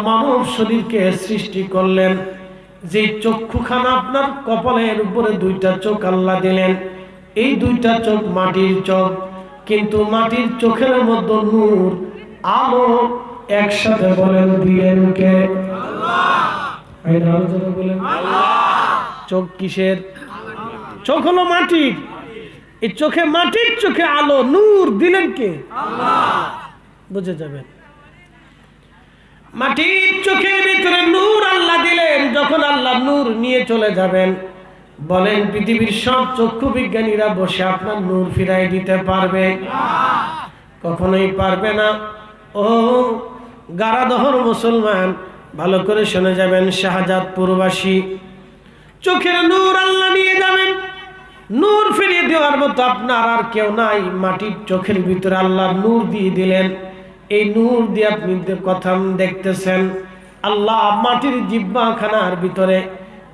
মানব শরীরকে সৃষ্টি করলেন। যে চক্ষুখানা আপনার কপালের উপরে দুইটা চোখ আল্লাহ দিলেন, এই দুইটা চোখ মাটির চোখ। কিন্তু মাটির চোখের মধ্যে নূর, আলো একসাথে বলেন, দিলেন কে? বলেন। চোখ কিসের? চোখ হলো মাটির। এই চোখে মাটির চোখে আলো, নূর, দিলেন কে? বুঝে যাবেন। মাটির চোখের ভিতরে নূর আল্লাহ দিলেন, যখন আল্লাহ নূর নিয়ে চলে যাবেন, বলেন পৃথিবীর সব চক্ষু বিজ্ঞানীরা বসে আপনার নূর ফিরাই দিতে পারবে? কখনোই পারবে না। ও গারাদহর মুসলমান, ভালো করে শুনে যাবেন শাহজাদপুরবাসী। চোখের নূর আল্লাহ নিয়ে যাবেন। নূর ফিরিয়ে দেওয়ার মতো আপনার আর কেউ নাই। মাটির চোখের ভিতরে আল্লাহ নূর দিয়ে দিলেন। এই নূর দিয়ে আপনি কথা দেখতেছেন, আল্লাহ মাটির জিব্বাখানার ভিতরে,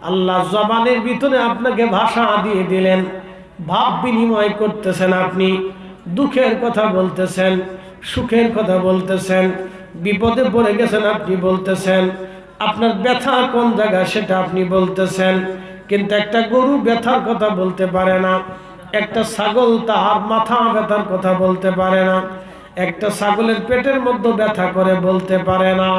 আল্লাহ জবানের ভিতরে আপনাকে ভাষা দিয়ে দিলেন। ভাব বিনিময় করতেছেন আপনি, দুঃখের কথা বলতেছেন, সুখের কথা বলতেছেন, বিপদে পড়ে গেছেন আপনি বলতেছেন, আপনার ব্যথা কোন জায়গা সেটা আপনি বলতেছেন, কিন্তু একটা গরু ব্যথার কথা বলতে পারে না, একটা ছাগল তার মাথা ব্যথার কথা বলতে পারে না একটা ছাগলের পেটের মধ্যে ব্যথা করে বলতে পারে না।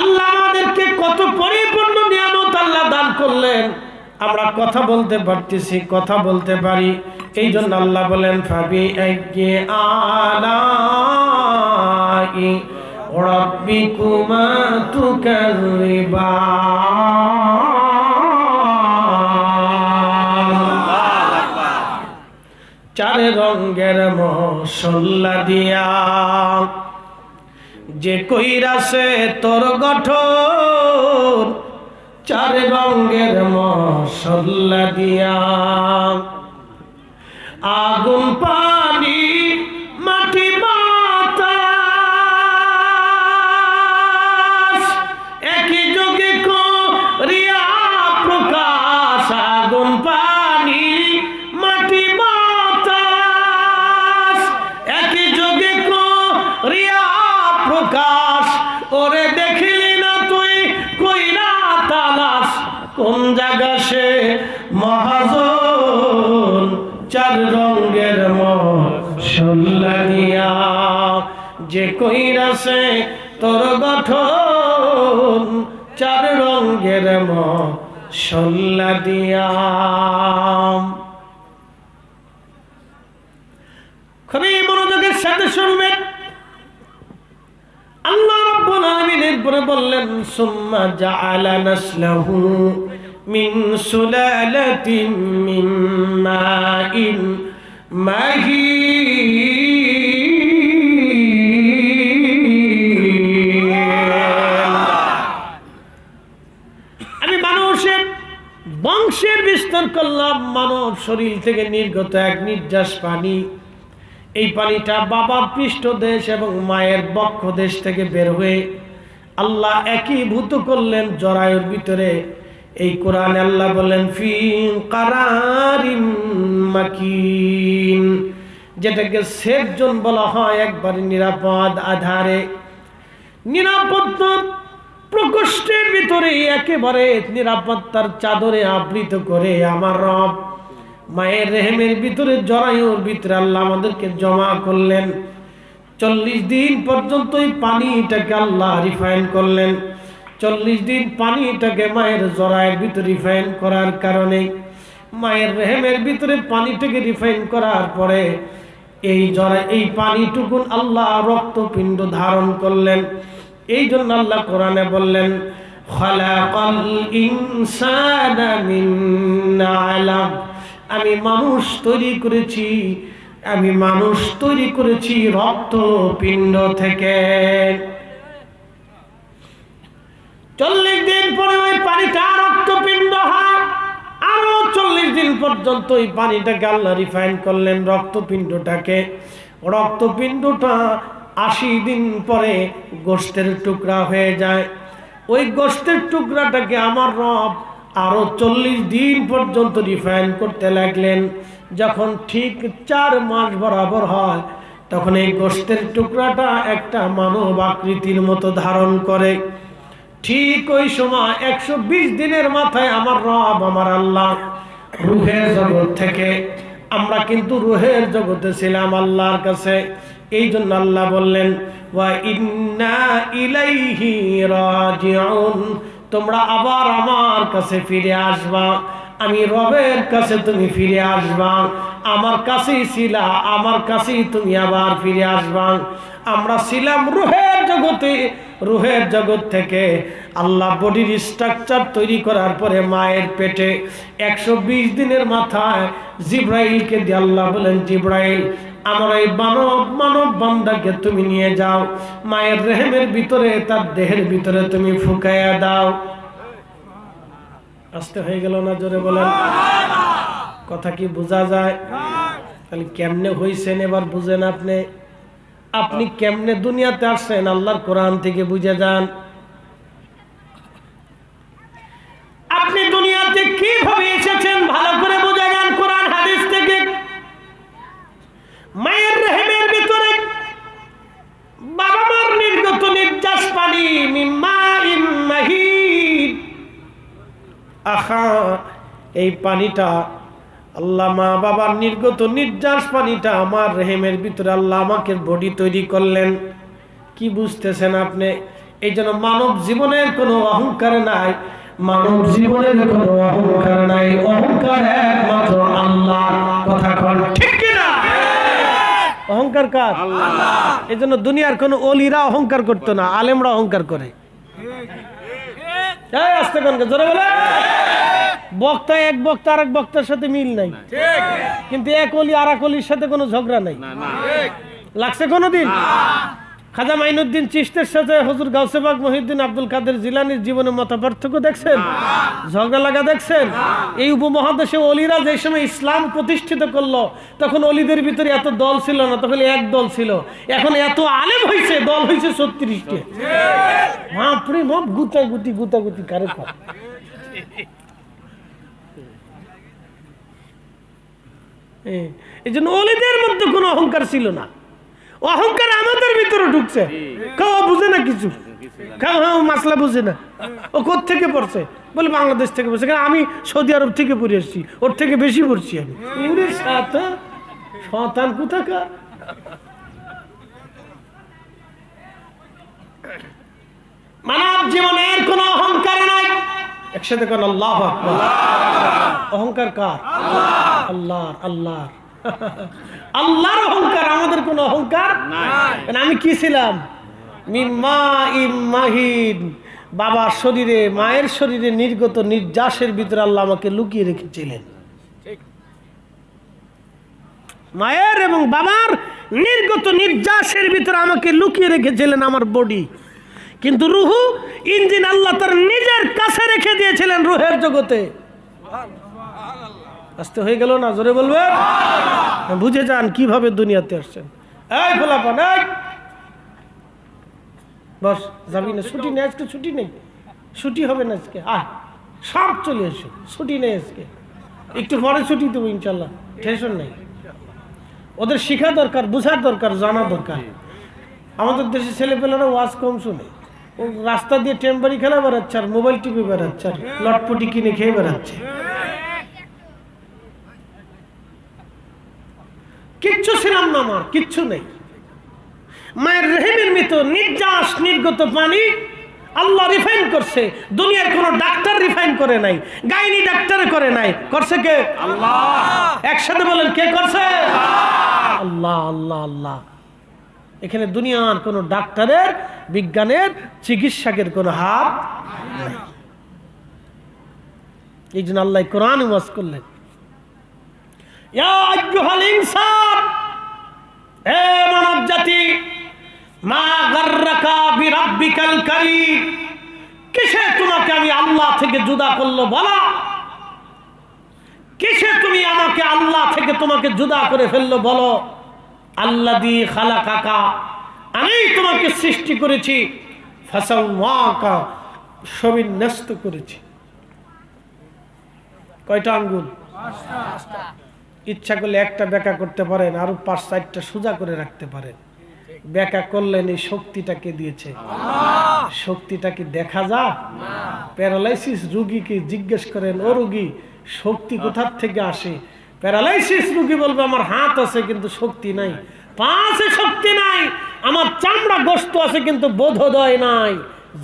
আল্লাহ আমাদেরকে কত পরিপূর্ণ নিয়ামত আল্লাহ দান করলেন। আমরা কথা বলতে পারতেছি, কথা বলতে পারি। এই জন্য আল্লাহ বলেন ফাবি একে আলাই রব্বিকুমা তুকাল্লিবান রঙের মশল্লা দিয়া। যে কইরাছে তোর গঠন চার রঙের মশল্লা দিয়া। আগুন পানি যে কইরাছে তোর গঠন চার রঙের মশল্লা দিয়া খুবই মনোযোগের সাথে শুনবেন। আল্লাহ বললেন মিন বিস্তার করলাম, মানব শরীর থেকে নির্গত এক নির্যাস পানি। এই পানিটা বাবার পৃষ্ঠদেশ এবং মায়ের বক্ষ দেশ থেকে বের হয়ে আল্লাহ একীভূত করলেন জরায়ুর ভিতরে। এই কোরআন আল্লাহ বলেন ফি কারারিম মাকিন যেটাকে সেফ জোন বলা হয় একবারে নিরাপদ আধারে। নিরাপদ প্রকোষ্ঠের ভিতরে একেবারে নিরাপত্তার চাদরে আবৃত করে আমার রব, মায়ের রেহেমের ভিতরে জরায়ুর ভিতরে আল্লাহ আমাদেরকে জমা করলেন। চল্লিশ দিন পর্যন্ত পানিটাকে আল্লাহ রিফাইন করলেন। চল্লিশ দিন পানিটাকে মায়ের জরায়ের ভিতরে রিফাইন করার কারণে মায়ের রেহেমের ভিতরে পানিটাকে রিফাইন করার পরে এই জরা এই পানিটুকুন আল্লাহ রক্তপিণ্ড ধারণ করলেন। এই জন্য আল্লাহ কোরআনে বললেন আমি মানুষ তৈরি করেছি, আমি মানুষ তৈরি করেছি রক্ত পিণ্ড থেকে। চল্লিশ দিন পরে ওই পানিটা রক্তপিণ্ড হয়। আরও চল্লিশ দিন পর্যন্ত ওই পানিটাকে আল্লাহ রিফাইন করলেন রক্তপিণ্ডটাকে। রক্তপিণ্ডটা আশি দিন পরে গোষ্ঠের টুকরা হয়ে যায়। ওই গোষ্ঠের টুকরাটাকে আমার রব আরও চল্লিশ দিন পর্যন্ত রিফাইন করতে লাগলেন। যখন ঠিক চার মাস বরাবর হয়, তখন এই গোষ্ঠের টুকরাটা একটা মানব আকৃতির মতো ধারণ করে। ঠিক ওই সময় একশো বিশ দিনের মাথায় আমার রব আমার আল্লাহ রুহের জগৎ থেকে, আমরা কিন্তু রুহের জগতে ছিলাম আল্লাহর কাছে। এই জন্য আল্লাহ বললেন ইলাইহি তোমরা আবার আমার কাছে ফিরে আসবা, আমি রবের কাছে তুমি ফিরে আসবা, আমার কাছেই ছিলা, আমার কাছেই তুমি আবার ফিরে আসবা। আমরা ছিলাম রুহের জগতে, রুহের জগৎ থেকে আল্লাহ বডির স্ট্রাকচার তৈরি করার পরে মায়ের পেটে একশো বিশ দিনের মাথায় জিব্রাইলকে দিয়ে আল্লাহ বলেন, জিব্রাইল আমার এই মানব মানব বান্দাকে তুমি নিয়ে যাও। মায়ের রেহেমের ভিতরে, তার দেহের ভিতরে তুমি ফুকাইয়া দাও। আসতে হয়ে গেল না জোরে বলেন? কথা কি বোঝা যায়? তাহলে কেমনে হইছেন এবার বুঝেন আপনি? আপনি কেমনে দুনিয়াতে আসছেন? আল্লাহর কোরআন থেকে বুঝে যান। আপনি দুনিয়াতে কীভাবে এসেছেন? ভালো করে বুঝে যান কোরআন হাদিস থেকে মায়ের রেহেমের ভিতরে বাবা মার নির্গত নির্যাস পানি আহা, এই পানিটা আল্লাহ মা বাবার নির্গত নির্যাস পানিটা আমার রেহেমের ভিতরে আল্লাহ আমাকে বডি তৈরি করলেন। কি বুঝতেছেন আপনি? এই জন্য মানব জীবনের কোনো অহংকার নাই, মানব জীবনের কোনো অহংকার নাই। অহংকার একমাত্র আল্লাহ, কথা ঠিক অহংকার কার? এই জন্য দুনিয়ার কোন অলিরা অহংকার করতো না আলেমরা অহংকার করে। এই কনকে জোরে বলে। বক্তা এক বক্তা আর এক বক্তার সাথে মিল নাই। কিন্তু এক অলি আর এক অলির সাথে কোনো ঝগড়া নাই। লাগছে কোনোদিন? খাজা মাইনুদ্দিন চিস্তের সাথে হজুর গাউসেবাগ মহিউদ্দিন আব্দুল কাদের জিলানির জীবনে মত পার্থক্য দেখছেন? ঝগড়া লাগা দেখছেন? এই উপমহাদেশে অলিরা যে সময় ইসলাম প্রতিষ্ঠিত করল, তখন অলিদের ভিতরে এত দল ছিল না, তখন এক দল ছিল। এখন এত আলেম হয়েছে দল হয়েছে ছত্রিশটি। বাপরে বাপ গুতা গুতি গুতা গুতি কারে এই জন্য অলিদের মধ্যে কোনো অহংকার ছিল না। অহংকার আমাদের ভিতরে ঢুকছে। কেউ বুঝে না কিছু। কেউ হ্যাঁ মাসলা বুঝে না। ও থেকে পড়ছে? বলে বাংলাদেশ থেকে পড়ছে। কারণ আমি সৌদি আরব থেকে পড়ে এসেছি। ওর থেকে বেশি পড়ছি আমি। ওরে সাতা শতান কোথাকার? মানব জীবনের কোন অহংকার নাই। একসাথে কোন আল্লাহ অহংকার কার? আল্লাহর আল্লাহর। আল্লাহর অহংকার আমাদের কোনো অহংকার আমি কি ছিলাম? বাবার শরীরে মায়ের শরীরে নির্গত নির্যাসের ভিতরে আল্লাহ আমাকে লুকিয়ে রেখেছিলেন। মায়ের এবং বাবার নির্গত নির্যাসের ভিতরে আমাকে লুকিয়ে রেখেছিলেন আমার বডি। কিন্তু রুহু ইঞ্জিন আল্লাহ তার নিজের কাছে রেখে দিয়েছিলেন রুহের জগতে। আসতে হয়ে গেল না, জোরে বলবে? বুঝে যান কীভাবে দুনিয়াতে আসছেন। এই ফোলাপান বস, যাবি না? ছুটি নেই, আজকে ছুটি নেই। ছুটি হবে না আজকে। আয় সব চলে এসো, ছুটি নেই আজকে। একটু পরে ছুটি দেবো ইনশাল্লাহ টেনশন নেই। ওদের শেখা দরকার, বোঝার দরকার, জানা দরকার। আমাদের দেশে ছেলেপেলেরা ওয়াজ কম শুনে। ও রাস্তা দিয়ে টেম্পারি খেলা বেড়াচ্ছে আর মোবাইল টিপে বেড়াচ্ছে আর লটপটি কিনে খেয়ে বেড়াচ্ছে। কিচ্ছু ছিলাম না আমার কিচ্ছু নেই। মায়ের রেহেমের মতো নির্যাস নির্গত পানি আল্লাহ রিফাইন করছে। দুনিয়ার কোন ডাক্তার রিফাইন করে নাই গাইনি ডাক্তার করে নাই। করছে কে? আল্লাহ। একসাথে বলেন কে করছে? আল্লাহ আল্লাহ আল্লাহ। এখানে দুনিয়ার কোন ডাক্তারের বিজ্ঞানের চিকিৎসকের কোন হাত নাই। এই জন্য আল্লাহ কোরআন ওয়াজ করলেন। ইয়া আইয়ুহাল ইনসান! আমি তোমাকে সৃষ্টি করেছি করেছি। কয়টা আঙ্গুল? ইচ্ছা করলে একটা ব্যাকা করতে পারেন, আরও পাঁচ, চারটা সোজা করে রাখতে পারেন। ব্যাকা করলেন এই শক্তিটাকে দিয়েছে? শক্তিটা কি দেখা যা প্যারালাইসিস রুগীকে জিজ্ঞেস করেন, ও রুগী, শক্তি কোথার থেকে আসে? প্যারালাইসিস রুগী বলবে, আমার হাত আছে, কিন্তু শক্তি নাই। পা আছে, শক্তি নাই। আমার চামড়া গোস্ত আছে, কিন্তু বোধোদয় নাই।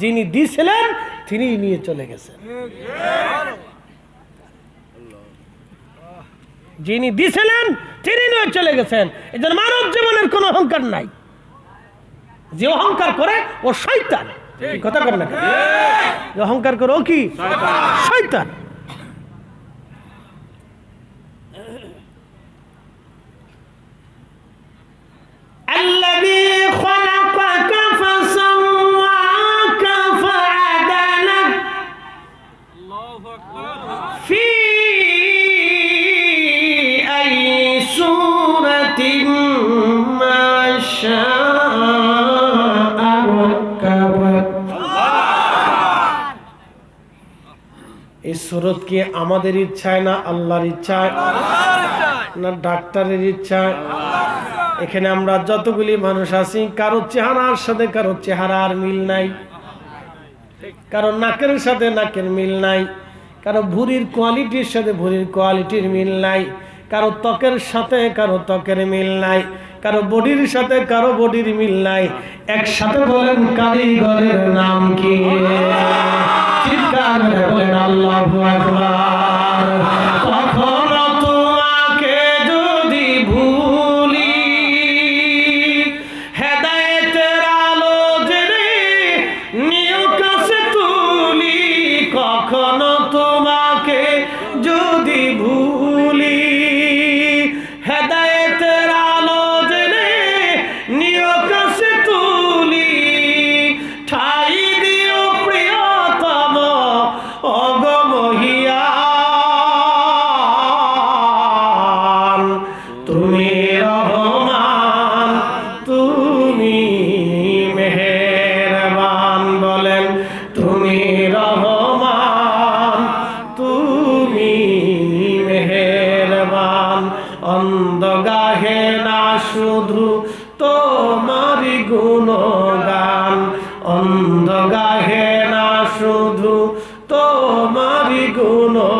যিনি দিয়েছিলেন তিনি নিয়ে চলে গেছেন। যিনি দিয়েছিলেন তিনি নিয়ে চলে গেছেন এদের মানব জীবনের কোনো অহংকার নাই যে অহংকার করে ও শৈতান এই কথা কর না কেন? যে অহংকার করে ও কি শৈতান الذي خلقك فسواك সুরত কি আমাদের ইচ্ছায় না আল্লাহর ইচ্ছায়? না ডাক্তারের ইচ্ছায়? এখানে আমরা যতগুলি মানুষ আছি কারও চেহারার সাথে কারও চেহারার মিল নাই। কারও নাকের সাথে নাকের মিল নাই। কারও ভুরির কোয়ালিটির সাথে ভুরির কোয়ালিটির মিল নাই। কারও ত্বকের সাথে কারও ত্বকের মিল নাই। কারও বডির সাথে কারও বডির মিল নাই। একসাথে বলেন কারিগরের নাম কি? করে বলেন আল্লাহু তোমারি গুণগান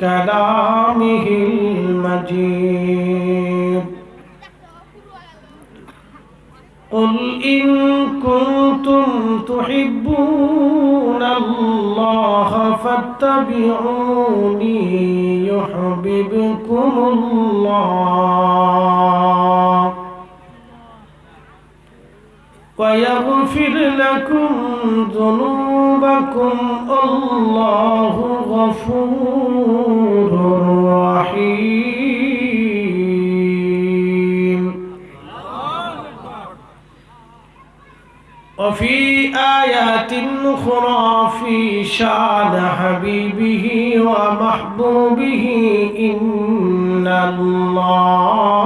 كلامه المجيد. قل إن كنتم تحبون الله فاتبعوني يحببكم الله. ويغفر لكم ذنوبكم الله غفور رحيم وفي آيات أخرى في شان حبيبه ومحبوبه إن الله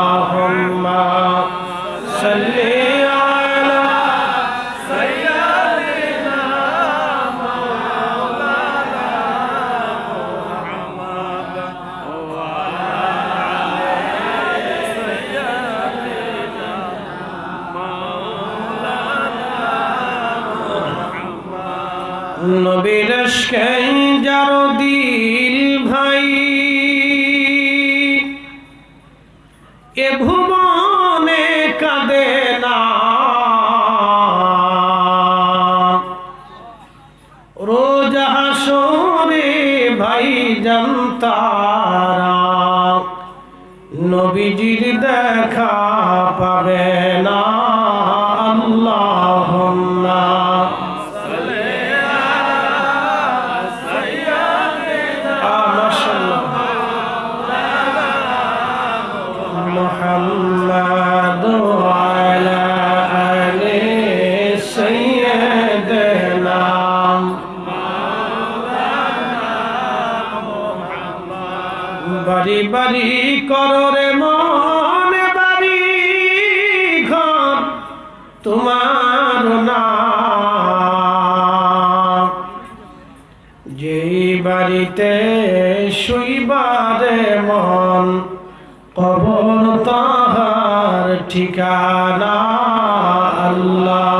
বাড়ি কররে বাড়ি ঘর তোমার বাড়িতে শুইবারে মন কবর তাহার ঠিকানা আল্লাহ।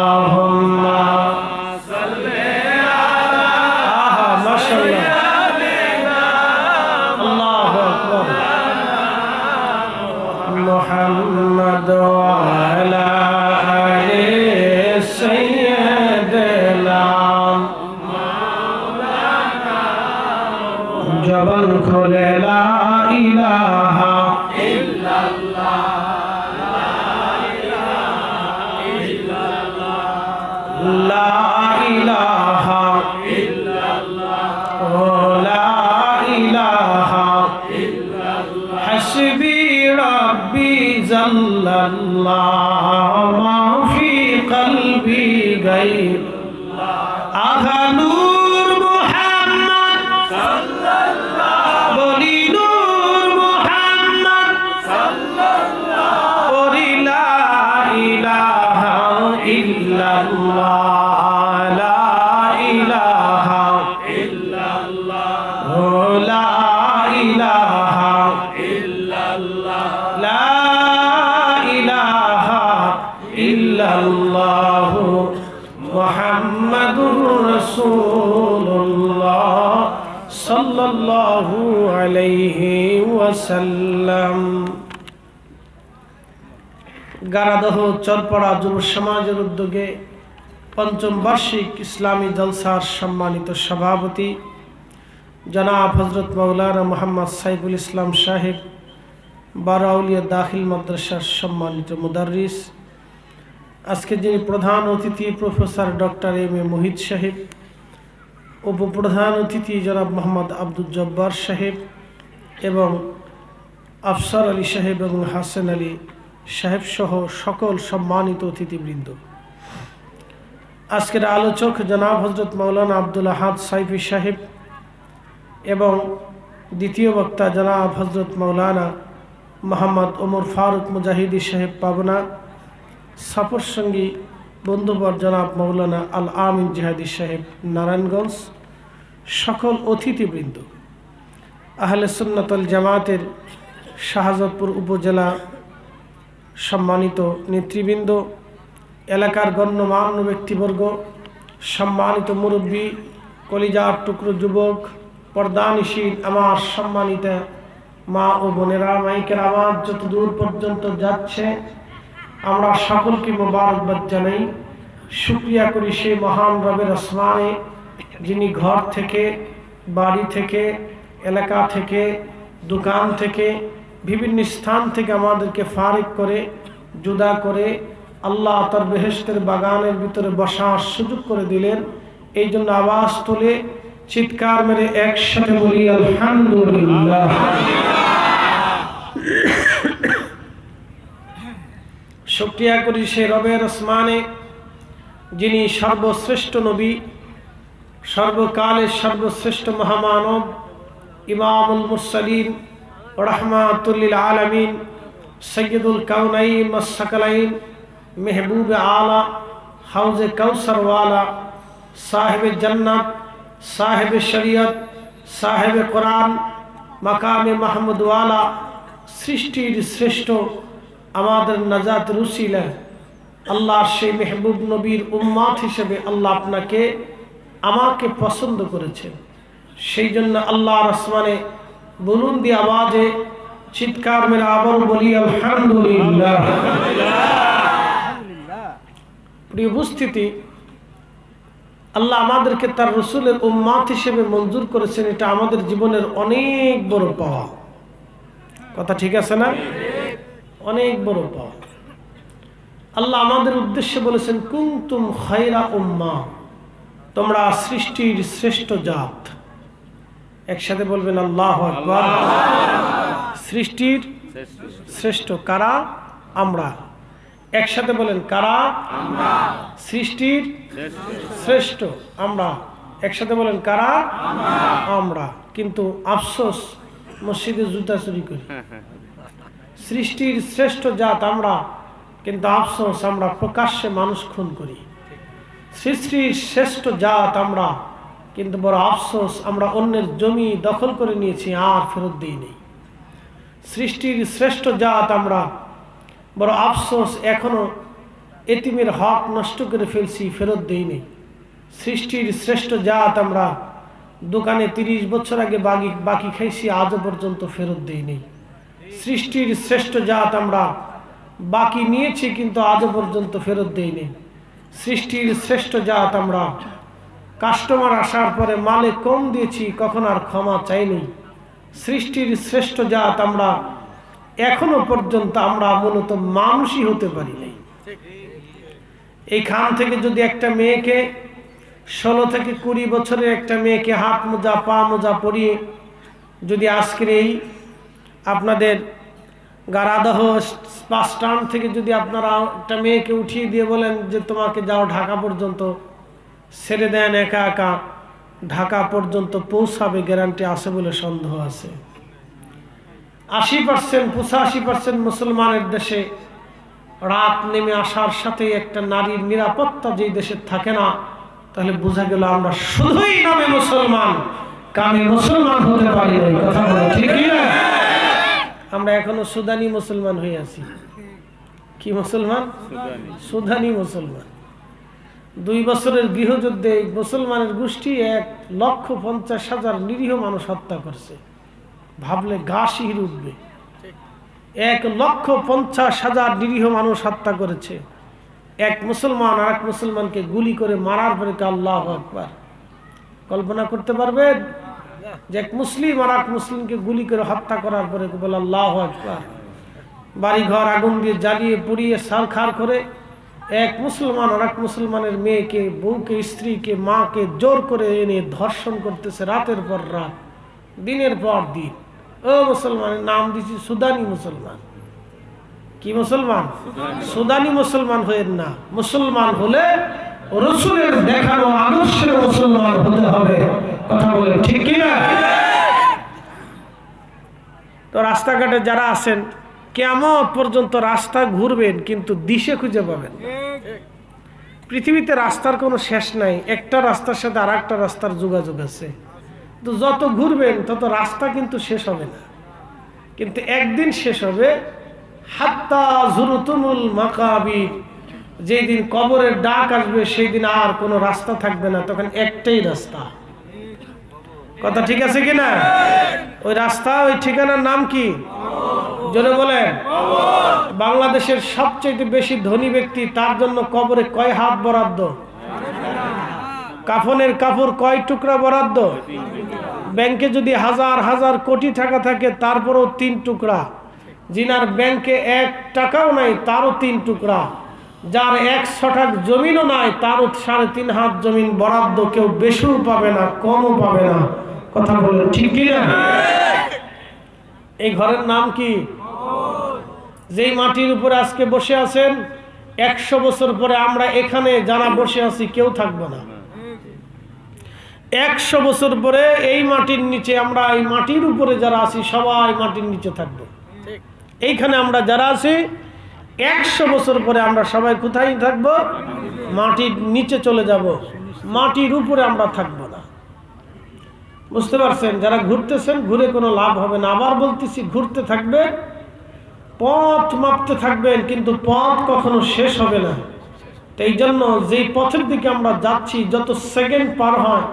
গারাদহ চরপড়া যুব সমাজের উদ্যোগে পঞ্চম বার্ষিক ইসলামী জলসার সম্মানিত সভাপতি জনাব হজরত মৌলানা মোহাম্মদ সাইফুল ইসলাম সাহেব, বারাউলিয়া দাখিল মাদ্রাসার সম্মানিত মুদারিস আজকে যিনি প্রধান অতিথি, professor doctor M A Mohit Saheb, উপপ্রধান অতিথি জনাব মোহাম্মদ আব্দুল জব্বার সাহেব এবং আফসার আলী সাহেব এবং হাসান আলী সাহেব সহ সকল সম্মানিত অতিথিবৃন্দ। আজকের আলোচক জনাব হজরত মৌলানা আব্দুল আহাদ সাইফি সাহেব এবং দ্বিতীয় বক্তা জনাব হজরত মৌলানা মোহাম্মদ ওমর ফারুক মুজাহিদি সাহেব পাবনা, সফর সঙ্গী বন্ধুবর জনাব মৌলানা আল আমিন জিহাদি সাহেব নারায়ণগঞ্জ, সকল অতিথিবৃন্দ। আহলে সুন্নতল জামাতের শাহজাদপুর উপজেলা সম্মানিত নেতৃবৃন্দ, এলাকার গণ্যমান্য ব্যক্তিবর্গ, সম্মানিত মুরব্বী, কলিজার টুকরো যুবক, পর্দানিশীল, আমার সম্মানিত মা ও বোনেরা, মাইকের আওয়াজ যত দূর পর্যন্ত যাচ্ছে, আমরা সকলকে মোবারকবাদ জানাই। শুক্রিয়া করি সেই মহান রবের আসমানে, যিনি ঘর থেকে, বাড়ি থেকে, এলাকা থেকে, দোকান থেকে বিভিন্ন স্থান থেকে আমাদেরকে ফারিক করে, জুদা করে, আল্লাহ তার বেহেস্তের বাগানের ভিতরে বসার সুযোগ করে দিলেন। এই জন্য আওয়াজ তুলে চিৎকার মেরে একসাথে বলি, আলহামদুলিল্লাহ। শুক্রিয়া করি সে রবের আসমানে, যিনি সর্বশ্রেষ্ঠ নবী, সর্বকালের সর্বশ্রেষ্ঠ মহামানব, ইমামুল মুরসালিন রহমাতুল্লিল আলমিন সৈয়দুল কাউনাইন মসাকলাইন মেহবুব আলা, হাউজে কৌসরওয়ালা সাহেব জান্নাত, সাহেব শরীয়ত, সাহেব কোরআন, মাকামে মাহমুদওয়ালা সৃষ্টির শ্রেষ্ঠ আমাদের নাজাত রুসিলা। আল্লাহ সেই মেহবুব নবীর উম্মাত হিসেবে আল্লাহ আপনাকে, আমাকে পছন্দ করেছেন। সেই জন্য আল্লাহ আসমানে বলুন দিয়ে আওয়াজে চিৎকার মেরে আবার বলি আলহামদুলিল্লাহ। প্রিয় উপস্থিতি আল্লাহ আমাদেরকে তার রসুলের উম্মাত হিসেবে মঞ্জুর করেছেন এটা আমাদের জীবনের অনেক বড় পাওয়া। কথা ঠিক আছে না? অনেক বড় পাওয়া। আল্লাহ আমাদের উদ্দেশ্যে বলেছেন কুমতুম খাইরা উম্মা। তোমরা সৃষ্টির শ্রেষ্ঠ জাত। একসাথে বলবেন আল্লাহ আকবার। সৃষ্টির শ্রেষ্ঠ কারা? আমরা। একসাথে বলেন কারা? সৃষ্টির শ্রেষ্ঠ আমরা। একসাথে বলেন কারা? আমরা। কিন্তু আফসোস, মসজিদে জুতা চুরি করি। সৃষ্টির শ্রেষ্ঠ জাত আমরা, কিন্তু আফসোস আমরা প্রকাশ্যে মানুষ খুন করি। সৃষ্টির শ্রেষ্ঠ জাত আমরা কিন্তু বড় আফসোস, আমরা অন্যের জমি দখল করে নিয়েছি, আর ফেরত দিই নেই। সৃষ্টির শ্রেষ্ঠ জাত আমরা। বড় আফসোস, এখনও এতিমের হক নষ্ট করে ফেলছি, ফেরত দিই নেই। সৃষ্টির শ্রেষ্ঠ জাত আমরা। দোকানে তিরিশ বছর আগে বাকি বাকি খাইছি, আজও পর্যন্ত ফেরত দিই নেই। সৃষ্টির শ্রেষ্ঠ জাত আমরা। বাকি নিয়েছি, কিন্তু আজও পর্যন্ত ফেরত দেইনি সৃষ্টির শ্রেষ্ঠ জাত আমরা। কাস্টমার আসার পরে মালে কম দিয়েছি, কখন আর ক্ষমা চাইনি। সৃষ্টির শ্রেষ্ঠ জাত আমরা, এখনও পর্যন্ত আমরা মূলত মানুষই হতে পারি নাই। এইখান থেকে যদি একটা মেয়েকে ষোলো থেকে কুড়ি বছরের একটা মেয়েকে হাত মোজা, পা মোজা পরিয়ে যদি আজকের এই আপনাদের গারাদহ বাস স্ট্যান্ড থেকে যদি আপনারা একটা মেয়েকে উঠিয়ে দিয়ে বলেন যে তোমাকে যাও ঢাকা পর্যন্ত ছেড়ে দেন একা একা ঢাকা পর্যন্ত পৌঁছাবে গ্যারান্টি আছে বলে সন্দেহ আছে। আশি পার্সেন্ট পঁচাশি পার্সেন্ট মুসলমানের দেশে রাত নেমে আসার সাথে একটা নারীর নিরাপত্তা যেই দেশে থাকে না তাহলে বোঝা গেল আমরা শুধুই নামে মুসলমান কামে মুসলমান হতে পারি কথা বলো ঠিক আমরা এখনও সুদানি মুসলমান হয়ে আছি। কি মুসলমান? সুদানি মুসলমান। দুই বছরের গৃহযুদ্ধে মুসলমানের গোষ্ঠী এক লক্ষ পঞ্চাশ হাজার নিরীহ মানুষ হত্যা করছে। ভাবলে গা শিহির উঠবে। এক লক্ষ পঞ্চাশ হাজার নিরীহ মানুষ হত্যা করেছে। এক মুসলমান আর এক মুসলমানকে গুলি করে মারার পরে আল্লাহ একবার কল্পনা করতে পারবেন? যে এক মুসলিম আর এক মুসলিমকে গুলি করে হত্যা করার পরে বলে আল্লাহ বাড়ি ঘর আগুন দিয়ে জ্বালিয়ে পুড়িয়ে সার খার করে এক মুসলমান আর এক মুসলমানের মেয়েকে বউকে স্ত্রীকে মাকে জোর করে এনে ধর্ষণ করতেছে রাতের পর রাত দিনের পর দিন। ও মুসলমানের নাম দিছি সুদানি মুসলমান। কি মুসলমান? সুদানি। মুসলমান হয়ে না মুসলমান হলে রসুলের দেখানো আদর্শের মুসলমান হতে হবে। কথা বলে ঠিক কি না তো রাস্তাঘাটে যারা আছেন কেমন পর্যন্ত রাস্তা ঘুরবেন, কিন্তু দিশে খুঁজে পাবেন পৃথিবীতে রাস্তার কোনো শেষ নাই, একটা রাস্তার সাথে আর একটা রাস্তার যোগাযোগ আছে। তো যত ঘুরবেন, তত রাস্তা কিন্তু শেষ হবে না। কিন্তু একদিন শেষ হবে, হাত্তা জুরুতুমুল মাকাবির। যেই দিন কবরের ডাক আসবে, সেই দিন আর কোনো রাস্তা থাকবে না, তখন একটাই রাস্তা। কথা ঠিক আছে কি না ওই রাস্তা, ওই ঠিকানার নাম কি? জোরে বলেন। বাংলাদেশের সবচেয়ে বেশি ধনী ব্যক্তি, তার জন্য কবরে কয় হাত বরাদ্দ? কাফনের কাপড় কয় টুকরা বরাদ্দ? ব্যাংকে যদি হাজার হাজার কোটি টাকা থাকে, তারপরেও তিন টুকরা। জিনার ব্যাংকে এক টাকাও নাই, তারও তিন টুকরা। যার এক শটাক জমিনও নাই, তারও সাড়ে তিন হাত জমিন বরাদ্দ কেউ বেশিও পাবে না, কমও পাবে না। কথা বলেন ঠিক কি না? এই ঘরের নাম কি? যেই মাটির উপরে আজকে বসে আছেন, একশো বছর পরে আমরা এখানে যারা বসে আছি, কেউ থাকব না। একশো বছর পরে এই মাটির নিচে আমরা, এই মাটির উপরে যারা আছি, সবাই মাটির নিচে থাকব। এইখানে আমরা যারা আছি, একশো বছর পরে আমরা সবাই কোথায় থাকব? মাটির নিচে চলে যাব। মাটির উপরে আমরা থাকব বুঝতে পারছেন? যারা ঘুরতেছেন, ঘুরে কোনো লাভ হবে না। আবার বলতেছি, ঘুরতে থাকবে, পথ মাপতে থাকবেন, কিন্তু পথ কখনো শেষ হবে না। এই জন্য যেই পথের দিকে আমরা যাচ্ছি, যত সেকেন্ড পার হয়,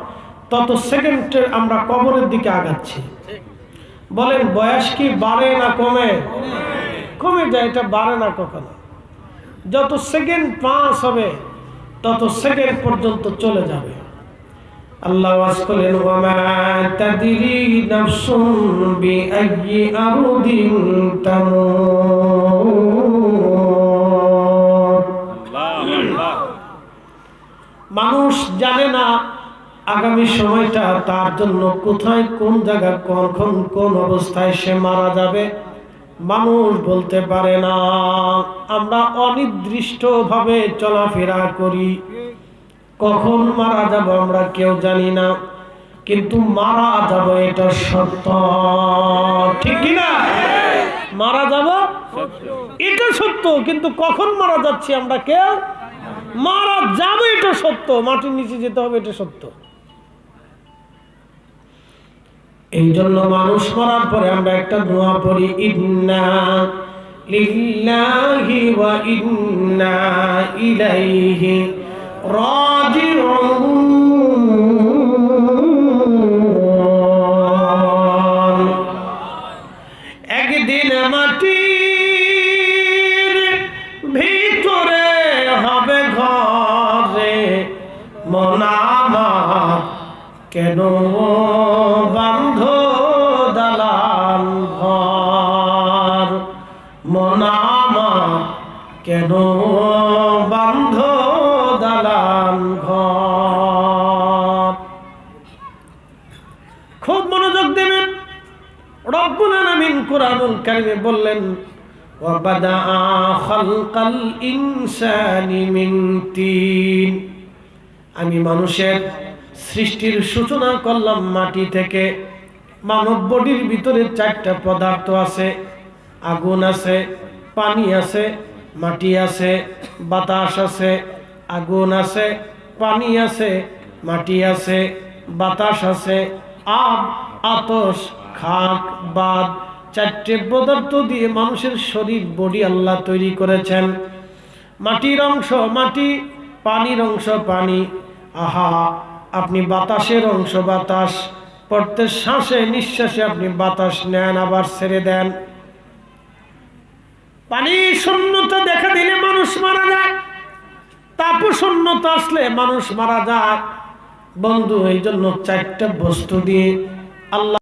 তত সেকেন্ডের আমরা কবরের দিকে আগাচ্ছি। বলেন, বয়স কি বাড়ে না কমে? কমে যায়, এটা বাড়ে না কখনো। যত সেকেন্ড পাস হবে, তত সেকেন্ড পর্যন্ত চলে যাবে। মানুষ জানে না আগামী সময়টা তার জন্য কোথায়, কোন জায়গা, কখন, কোন অবস্থায় সে মারা যাবে, মানুষ বলতে পারে না। আমরা অনির্দিষ্ট ভাবে চলাফেরা করি। কখন মারা যাব আমরা কেউ জানি না, কিন্তু মারা যাব এটা সত্য। ঠিক না? মারা যাব? এটা সত্য, কিন্তু কখন মারা যাচ্ছি আমরা কেউ? মারা যাবে এটা সত্য, মাটির নিচে যেতে হবে এটা সত্য। এই জন্য মানুষ মরার পরে আমরা একটা দোয়া পড়ি, ইন্না লিল্লাহি ওয়া ইন্না ইলাইহি একদিন মাটির ভিতরে হবে ঘরে মনামার কেন কারিমে বললেন আমি মানুষের সৃষ্টির সূচনা করলাম মাটি থেকে। মানব বডির ভিতরে চারটা পদার্থ আছে, আগুন আছে, পানি আছে, মাটি আছে, বাতাস আছে, আগুন আছে, পানি আছে, মাটি আছে, বাতাস আছে আব আতস, খাক, বাদ চারটে পদার্থ দিয়ে মানুষের শরীর বডি আল্লাহ তৈরি করেছেন। মাটির অংশ মাটি, পানির অংশ পানি। আহা, আপনি বাতাসের অংশ বাতাস। প্রত্যেক শ্বাসে, নিঃশ্বাসে আপনি বাতাস নেন, আবার ছেড়ে দেন। পানি শূন্যতা দেখা দিলে মানুষ মারা যায়। তাপ শূন্যতা আসলে মানুষ মারা যায়। বন্ধু এই জন্য চারটা বস্তু দিয়ে আল্লাহ